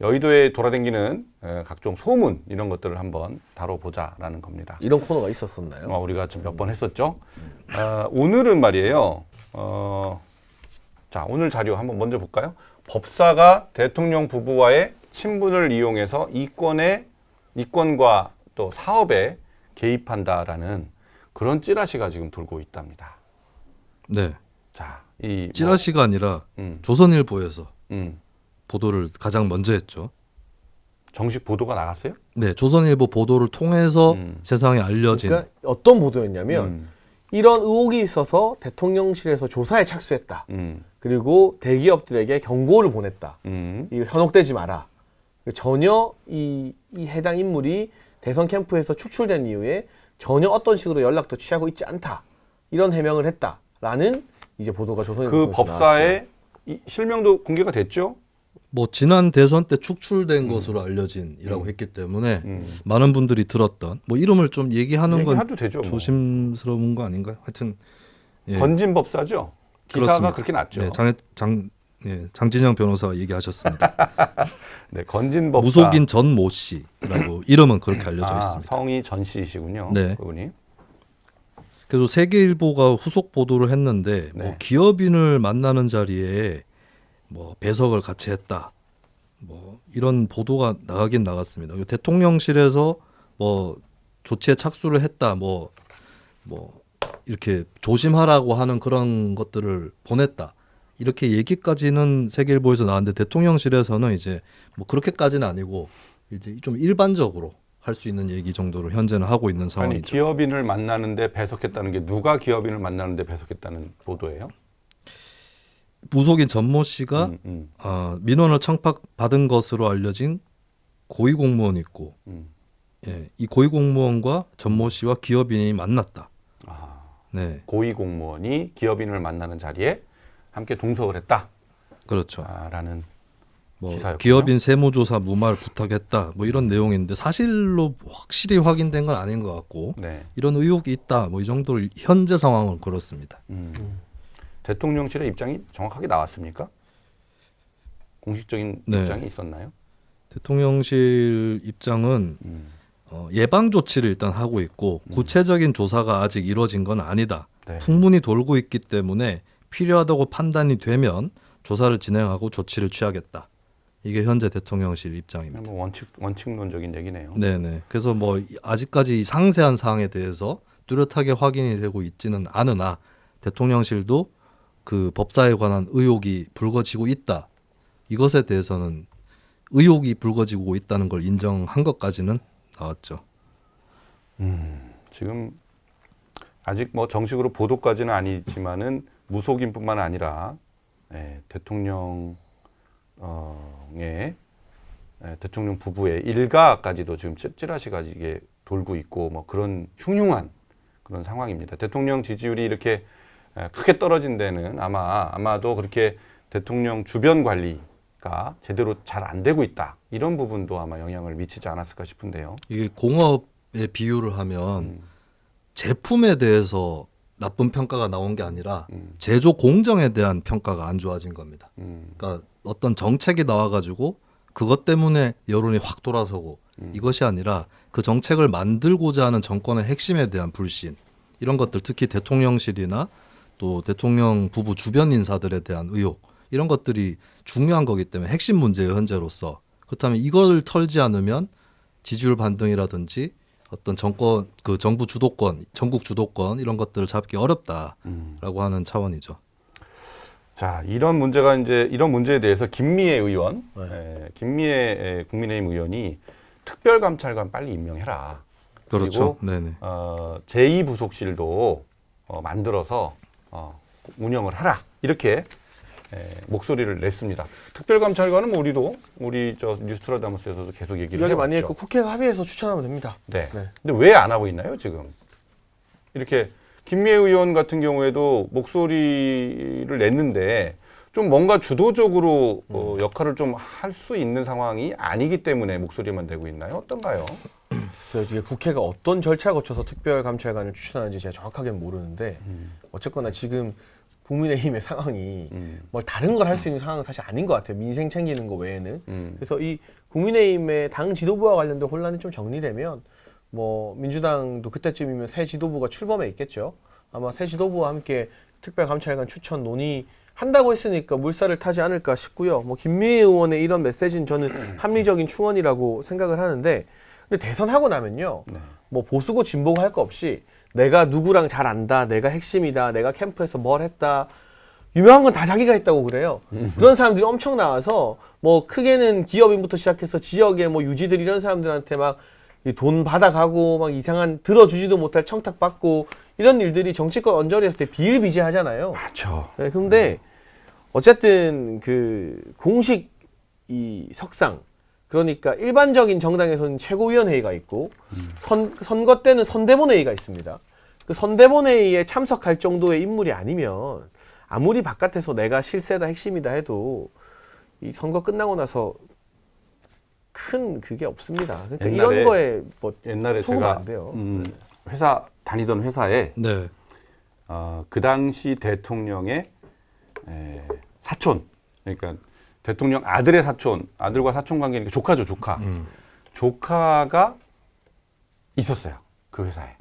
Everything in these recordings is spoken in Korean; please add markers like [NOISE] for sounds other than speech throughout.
여의도에 돌아다니는 에, 각종 소문 이런 것들을 한번 다뤄보자라는 겁니다. 이런 코너가 있었었나요? 어, 우리가 좀 몇 번 했었죠. 아, 오늘은 말이에요. 어, 자, 오늘 자료 한번 먼저 볼까요? 법사가 대통령 부부와의 친분을 이용해서 이권에 이권과 또 사업에 개입한다라는 그런 찌라시가 지금 돌고 있답니다. 네. 자, 이 뭐, 찌라시가 아니라 음, 조선일보에서 음, 보도를 가장 먼저 했죠. 정식 보도가 나갔어요? 네, 조선일보 보도를 통해서 음. 세상에 알려진 그러니까 어떤 보도였냐면 음, 이런 의혹이 있어서 대통령실에서 조사에 착수했다. 음, 그리고 대기업들에게 경고를 보냈다. 음, 이거 현혹되지 마라. 전혀 이, 이 해당 인물이 대선 캠프에서 축출된 이후에 전혀 어떤 식으로 연락도 취하고 있지 않다. 이런 해명을 했다라는 이제 보도가 조선일보 그 통해서 법사의 이 실명도 공개가 됐죠? 뭐 지난 대선 때 축출된 것으로 알려진이라고 음. 했기 때문에 음. 많은 분들이 들었던 뭐 이름을 좀 얘기하는 건 되죠. 뭐. 조심스러운 거 아닌가요? 하여튼 예. 건진 법사죠. 기사가 그렇습니다. 그렇게 났죠. 네, 장, 장, 예, 장진영 변호사가 얘기하셨습니다. [LAUGHS] 네, 건진 법사. 무속인 전 모 씨라고 [CLEARS THROAT] 이름은 그렇게 알려져 아, 있습니다. 성이 전 씨이시군요. 네. 그분이. 그래서 세계일보가 후속 보도를 했는데 네. 뭐 기업인을 만나는 자리에 뭐 배석을 같이 했다. 뭐 이런 보도가 나가긴 나갔습니다. 그리고 대통령실에서 뭐 조치에 착수를 했다. 뭐뭐 이렇게 조심하라고 하는 그런 것들을 보냈다. 이렇게 얘기까지는 세계일보에서 나왔는데 대통령실에서는 이제 뭐 그렇게까지는 아니고 이제 좀 일반적으로 할 수 있는 얘기 정도로 현재는 하고 있는 아니 상황이죠. 기업인을 만나는데 배석했다는 게 누가 기업인을 만나는데 배석했다는 보도예요? 무속인 전모 씨가 음, 음, 어, 민원을 청탁받은 것으로 알려진 고위 공무원이 있고 음. 예, 이 고위 공무원과 전모 씨와 기업인이 만났다. 아, 네, 고위 공무원이 기업인을 만나는 자리에 함께 동석을 그렇죠. 했다라는 뭐 기사였군요. 기업인 세무조사 무마를 부탁했다. 뭐 이런 내용인데 사실로 확실히 확인된 건 아닌 것 같고 네. 이런 의혹이 있다. 뭐 이 정도로 현재 상황은 그렇습니다. 음. 대통령실의 입장이 정확하게 나왔습니까? 공식적인 네. 입장이 있었나요? 대통령실 입장은 음. 어, 예방 조치를 일단 하고 있고 음. 구체적인 조사가 아직 이루어진 건 아니다. 네. 풍문이 돌고 있기 때문에 필요하다고 판단이 되면 조사를 진행하고 조치를 취하겠다. 이게 현재 대통령실 입장입니다. 뭐 원칙 원칙론적인 얘기네요. 네네. 그래서 뭐 이- 아직까지 이 상세한 사항에 대해서 뚜렷하게 확인이 되고 있지는 않으나 대통령실도 그 법사에 관한 의혹이 불거지고 있다. 이것에 대해서는 의혹이 불거지고 있다는 걸 인정한 것까지는 나왔죠. 지금 아직 뭐 정식으로 보도까지는 아니지만은 무속인뿐만 아니라 예, 대통령의 예, 대통령 부부의 일가까지도 지금 찌- 찌라시가 이게 돌고 있고 뭐 그런 흉흉한 그런 상황입니다. 대통령 지지율이 이렇게 예, 크게 떨어진 데는 아마 아마도 그렇게 대통령 주변 관리가 제대로 잘 안 되고 있다 이런 부분도 아마 영향을 미치지 않았을까 싶은데요. 이게 공업에 비유를 하면 음, 제품에 대해서 나쁜 평가가 나온 게 아니라 음, 제조 공정에 대한 평가가 안 좋아진 겁니다. 음, 그러니까 어떤 정책이 나와가지고 그것 때문에 여론이 확 돌아서고 음. 이것이 아니라 그 정책을 만들고자 하는 정권의 핵심에 대한 불신 이런 것들 특히 대통령실이나 또 대통령 부부 주변 인사들에 대한 의혹 이런 것들이 중요한 거기 때문에 핵심 문제예요 현재로서 그렇다면 이걸 털지 않으면 지지율 반등이라든지 어떤 정권 그 정부 주도권 전국 주도권 이런 것들을 잡기 어렵다라고 음. 하는 차원이죠. 자, 이런 문제가 이제 이런 문제에 대해서 김미애 의원, 네. 에, 김미애 에, 국민의힘 의원이 특별감찰관 빨리 임명해라. 그렇죠. 네네. 어, 제2 부속실도 어, 만들어서 어, 운영을 하라. 이렇게 에, 목소리를 냈습니다. 특별감찰관은 뭐 우리도 우리 저 뉴스트라다무스에서도 계속 얘기를 이야기 해왔죠. 많이 했고 국회가 합의해서 추천하면 됩니다. 네. 네. 근데 왜 안 하고 있나요, 지금? 이렇게 김미애 의원 같은 경우에도 목소리를 냈는데 좀 뭔가 주도적으로 어, 역할을 좀 할 수 있는 상황이 아니기 때문에 목소리만 내고 있나요? 어떤가요? 그래서 이게 국회가 어떤 절차 를 거쳐서 특별 감찰관을 추천하는지 제가 정확하게는 모르는데 어쨌거나 지금 국민의힘의 상황이 음. 뭘 다른 걸 할 수 있는 상황은 사실 아닌 것 같아요. 민생 챙기는 거 외에는. 음. 그래서 이 국민의힘의 당 지도부와 관련된 혼란이 좀 정리되면 뭐 민주당도 그때쯤이면 새 지도부가 출범해 있겠죠. 아마 새 지도부와 함께 특별감찰관 추천 논의 한다고 했으니까 물살을 타지 않을까 싶고요. 뭐 김미애 의원의 이런 메시지는 저는 [CLEARS THROAT] 합리적인 충원이라고 생각을 하는데 근데 대선하고 나면요. 네. 뭐 보수고 진보고 할 거 없이 내가 누구랑 잘 안다, 내가 핵심이다, 내가 캠프에서 뭘 했다. 유명한 건 다 자기가 했다고 그래요. 그런 사람들이 엄청 나와서 뭐 크게는 기업인부터 시작해서 지역의 뭐 유지들 이런 사람들한테 막 돈 받아가고 막 이상한 들어주지도 못할 청탁 받고 이런 일들이 정치권 언저리에서 되게 비일비재하잖아요. 맞죠. 네, 근데 어쨌든 그 공식 이 석상 그러니까 일반적인 정당에서는 최고위원회의가 있고 선, 선거 때는 선대본회의가 있습니다. 그 선대본회의에 참석할 정도의 인물이 아니면 아무리 바깥에서 내가 실세다 핵심이다 해도 이 선거 끝나고 나서 큰 그게 없습니다. 그러니까 옛날에 이런 거에 뭐 옛날에 제가 안 돼요. 음, 회사 다니던 회사에 네. 어, 그 당시 대통령의 에, 사촌 그러니까 대통령 아들의 사촌 아들과 사촌 관계니까 조카죠 조카 음. 조카가 있었어요 그 회사에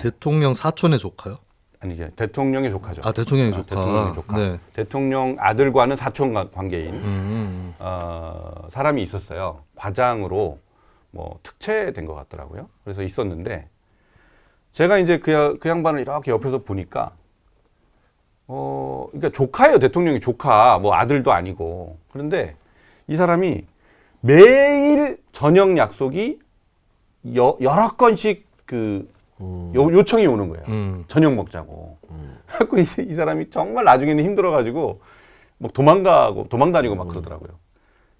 대통령 사촌의 조카요? 아니 이제 대통령의 조카죠 아 대통령의 아, 조카. 대통령의 조카 네. 대통령 아들과는 사촌 관- 관계인 음, 음, 어, 사람이 있었어요. 과장으로 뭐 특채된 것 같더라고요. 그래서 있었는데 제가 이제 그, 야- 그 양반을 이렇게 옆에서 보니까 어, 그러니까 조카예요. 대통령이 조카, 뭐 아들도 아니고. 그런데 이 사람이 매일 저녁 약속이 여, 여러 건씩 그 요, 요청이 오는 거예요. 음. 저녁 먹자고. 그래갖고 이, 이 사람이 정말 나중에는 힘들어가지고 뭐 도망가고 도망다니고 막 그러더라고요.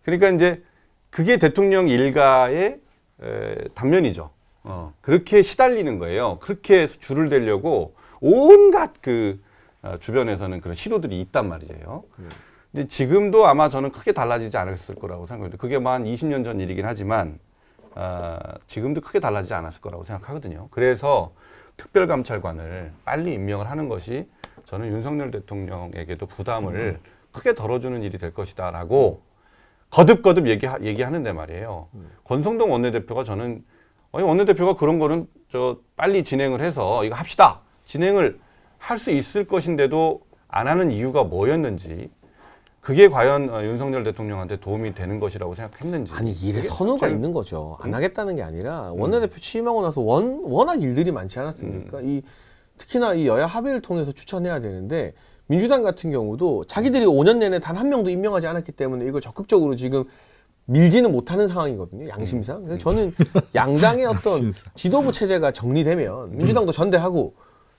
그러니까 이제 그게 대통령 일가의 에, 단면이죠. 어, 그렇게 시달리는 거예요. 그렇게 줄을 대려고 온갖 그 어, 주변에서는 그런 시도들이 있단 말이에요. 근데 지금도 아마 저는 크게 달라지지 않았을 거라고 생각합니다. 그게 뭐한 20년 전 일이긴 하지만 어, 지금도 크게 달라지지 않았을 거라고 생각하거든요. 그래서 특별감찰관을 빨리 임명을 하는 것이 저는 윤석열 대통령에게도 부담을 크게 덜어주는 일이 될 것이다라고 거듭거듭 얘기 얘기하는데 말이에요. 권성동 원내대표가 저는 아니 원내대표가 그런 거는 저 빨리 진행을 해서 이거 합시다 진행을 할 수 있을 것인데도 안 하는 이유가 뭐였는지 그게 과연 어, 윤석열 대통령한테 도움이 되는 것이라고 생각했는지 아니 일에 선호가 잘- 있는 거죠. 안 하겠다는 게 아니라 원내대표 취임하고 나서 원, 워낙 일들이 많지 않았습니까? 이 특히나 이 여야 합의를 통해서 추천해야 되는데 민주당 같은 경우도 자기들이 5년 내내 단 한 명도 임명하지 않았기 때문에 이걸 적극적으로 지금 밀지는 못하는 상황이거든요. 양심상. 그래서 저는 양당의 [LAUGHS] 어떤. 지도부 체제가 정리되면 민주당도 전대하고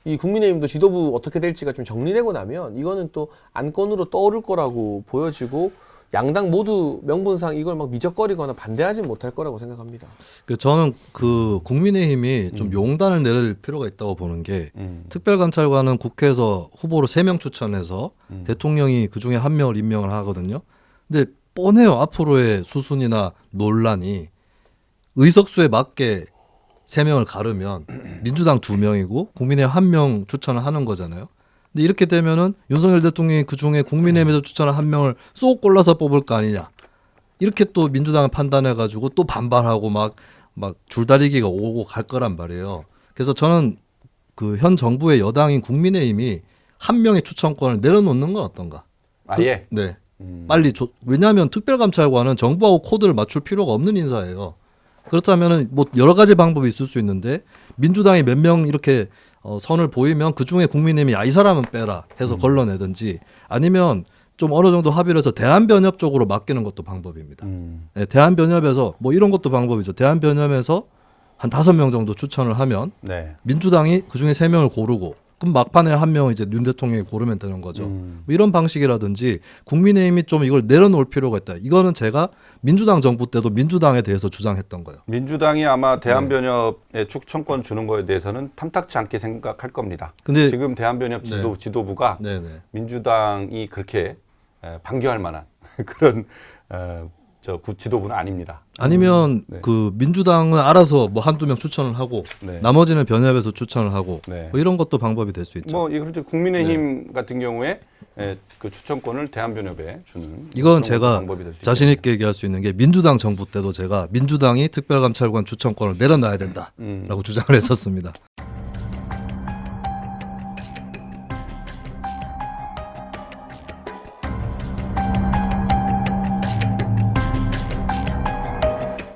이 국민의힘도 지도부 어떻게 될지가 좀 정리되고 나면 이거는 또 안건으로 떠오를 거라고 보여지고 양당 모두 명분상 이걸 막 미적거리거나 반대하지 못할 거라고 생각합니다. 그 저는 그 국민의힘이 좀 용단을 내릴 필요가 있다고 보는 게 음. 특별감찰관은 국회에서 후보로 세 명 추천해서 음. 대통령이 그 중에 한 명을 임명을 하거든요. 근데 뻔해요. 앞으로의 수순이나 논란이 의석수에 맞게 세 명을 가르면 민주당 두 명이고 국민의힘 한명 추천을 하는 거잖아요. 근데 이렇게 되면은 윤석열 대통령이 그 중에 국민의힘에서 추천한 한 명을 쏙 골라서 뽑을 거 아니냐. 이렇게 또 민주당을 판단해 가지고 또 반발하고 막 막 줄다리기가 오고 갈 거란 말이에요. 그래서 저는 그 현 정부의 여당인 국민의힘이 한 명의 추천권을 내려놓는 건 어떤가? 아예 네. 음. 빨리 조, 왜냐하면 특별감찰관은 정부하고 코드를 맞출 필요가 없는 인사예요. 그렇다면은 뭐 여러 가지 방법이 있을 수 있는데 민주당이 몇 명 이렇게 어, 선을 보이면 그 중에 국민의힘이 야 이 사람은 빼라 해서 걸러내든지 아니면 좀 어느 정도 합의를 해서 대한변협 쪽으로 맡기는 것도 방법입니다. 음. 네, 대한변협에서 뭐 이런 것도 방법이죠. 대한변협에서 한 다섯 명 정도 추천을 하면 네. 민주당이 그 중에 세 명을 고르고 그럼 막판에 한 명 이제 윤 대통령이 고르면 되는 거죠. 음. 뭐 이런 방식이라든지 국민의힘이 좀 이걸 내려놓을 필요가 있다. 이거는 제가 민주당 정부 때도 민주당에 대해서 주장했던 거예요. 민주당이 아마 대한변협에 추천권 주는 거에 대해서는 탐탁치 않게 생각할 겁니다. 근데 지금 대한변협 지도, 네. 지도부가 네네. 민주당이 그렇게 에, 반겨할 만한 [LAUGHS] 그런 어, 저 구 지도부는 아닙니다. 아니면 네. 그 민주당은 알아서 뭐 한두 명 추천을 하고 네. 나머지는 변협에서 추천을 하고 네. 뭐 이런 것도 방법이 될 수 있죠. 뭐 이거 그렇죠. 국민의힘 네. 같은 경우에 에, 그 추천권을 대한변협에 주는 이건 그런 제가 방법이 될수 자신. 있게 얘기할 수 있는 게 민주당 정부 때도 제가 민주당이 특별감찰관 추천권을 내려놔야 된다라고 음. 주장을 했었습니다.